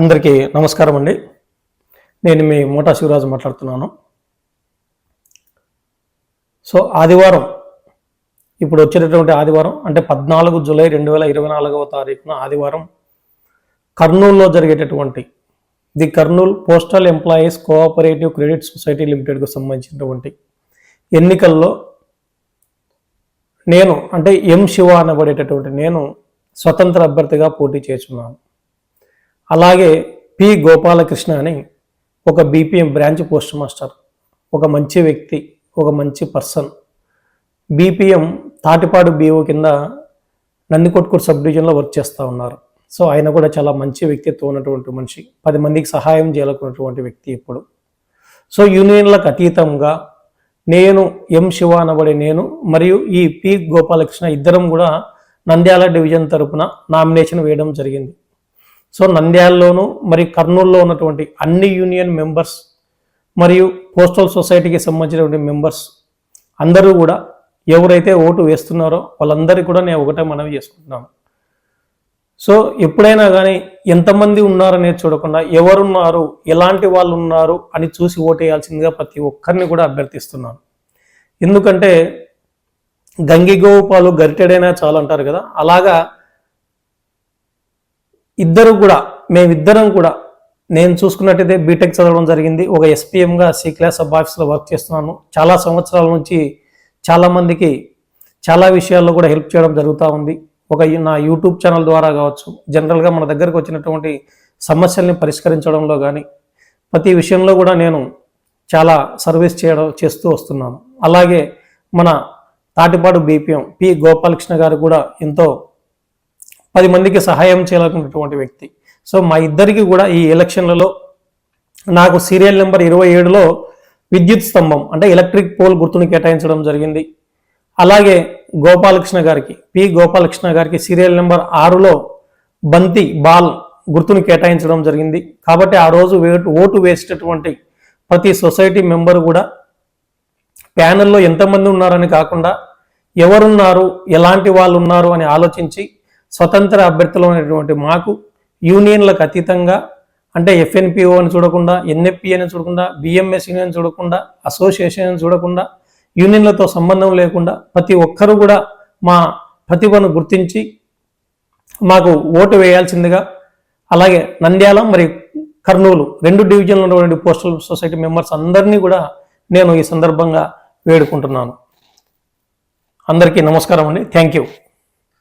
అందరికీ నమస్కారం అండి. నేను మీ మోటా శివరాజు మాట్లాడుతున్నాను. సో ఆదివారం ఇప్పుడు వచ్చేటటువంటి ఆదివారం అంటే పద్నాలుగు జూలై రెండు వేల ఇరవై నాలుగవ తారీఖున ఆదివారం కర్నూలులో జరిగేటటువంటి the Kurnool postal employees cooperative credit society లిమిటెడ్కు సంబంధించినటువంటి ఎన్నికల్లో నేను అంటే ఎం శివ అనబడేటటువంటి నేను స్వతంత్ర అభ్యర్థిగా పోటీ చేస్తున్నాను. అలాగే పి గోపాలకృష్ణ అని ఒక బీపీఎం బ్రాంచ్ పోస్ట్ మాస్టర్. ఒక మంచి వ్యక్తి ఒక మంచి పర్సన్. బీపీఎం తాటిపాడు బీఓ కింద నందికొట్కూరు సబ్ డివిజన్లో వర్క్ చేస్తూ ఉన్నారు. సో ఆయన కూడా చాలా మంచి వ్యక్తిత్వం ఉన్నటువంటి మనిషి. పది మందికి సహాయం చేయాలనుకున్నటువంటి వ్యక్తి ఇప్పుడు. సో యూనియన్లకు అతీతంగా నేను ఎం శివ అనబడే నేను మరియు ఈ పి గోపాలకృష్ణ ఇద్దరం కూడా నంద్యాల డివిజన్ తరపున నామినేషన్ వేయడం జరిగింది. సో నంద్యాలలోను మరి కర్నూలులో ఉన్నటువంటి అన్ని యూనియన్ మెంబర్స్ మరియు పోస్టల్ సొసైటీకి సంబంధించినటువంటి మెంబర్స్ అందరూ కూడా ఎవరైతే ఓటు వేస్తున్నారో వాళ్ళందరికీ కూడా నేను ఒకటే మనవి చేసుకుంటున్నాను. సో ఎప్పుడైనా కానీ ఎంతమంది ఉన్నారనేది చూడకుండా ఎవరున్నారు ఎలాంటి వాళ్ళు ఉన్నారు అని చూసి ఓటేయాల్సిందిగా ప్రతి ఒక్కరిని కూడా అభ్యర్థిస్తున్నాను. ఎందుకంటే గంగిగోవు పాలు గరిటెడైనా చాలు అంటారు కదా అలాగా ఇద్దరు కూడా మేమిద్దరం కూడా నేను చూసుకున్నట్టయితే బీటెక్ చదవడం జరిగింది. ఒక ఎస్పీఎంగా సి క్లాస్ సబ్ ఆఫీస్లో వర్క్ చేస్తున్నాను. చాలా సంవత్సరాల నుంచి చాలామందికి చాలా విషయాల్లో కూడా హెల్ప్ చేయడం జరుగుతూ ఉంది. ఒక నా యూట్యూబ్ ఛానల్ ద్వారా కావచ్చు జనరల్గా మన దగ్గరకు వచ్చినటువంటి సమస్యల్ని పరిష్కరించడంలో కానీ ప్రతి విషయంలో కూడా నేను చాలా సర్వీస్ చేయడం చేస్తూ వస్తున్నాను. అలాగే మన తాటిపాడు బీపీఎం పి గోపాలకృష్ణ గారు కూడా ఎంతో పది మందికి సహాయం చేయాలనుకున్నటువంటి వ్యక్తి. సో మా ఇద్దరికి కూడా ఈ ఎలక్షన్లలో నాకు సీరియల్ నెంబర్ ఇరవై ఏడులో విద్యుత్ స్తంభం అంటే ఎలక్ట్రిక్ పోల్ గుర్తుని కేటాయించడం జరిగింది. అలాగే గోపాలకృష్ణ గారికి పి గోపాలకృష్ణ గారికి సీరియల్ నెంబర్ ఆరులో బంతి బాల్ గుర్తుని కేటాయించడం జరిగింది. కాబట్టి ఆ రోజు వేటు ఓటు వేసేటటువంటి ప్రతి సొసైటీ మెంబర్ కూడా ప్యానెల్లో ఎంతమంది ఉన్నారని కాకుండా ఎవరున్నారు ఎలాంటి వాళ్ళు ఉన్నారు అని ఆలోచించి స్వతంత్ర అభ్యర్థులనేటువంటి మాకు యూనియన్లకు అతీతంగా అంటే ఎఫ్ఎన్పిఓ అని చూడకుండా ఎన్ఎఫ్పి అని చూడకుండా బిఎంఎస్ యూనియన్ చూడకుండా అసోసియేషన్ అని చూడకుండా యూనియన్లతో సంబంధం లేకుండా ప్రతి ఒక్కరూ కూడా మా ప్రతిభను గుర్తించి మాకు ఓటు వేయాల్సిందిగా అలాగే నంద్యాల మరి కర్నూలు రెండు డివిజన్లో ఉన్నటువంటి పోస్టల్ సొసైటీ మెంబర్స్ అందరినీ కూడా నేను ఈ సందర్భంగా వేడుకుంటున్నాను. అందరికీ నమస్కారం అండి. Thank you.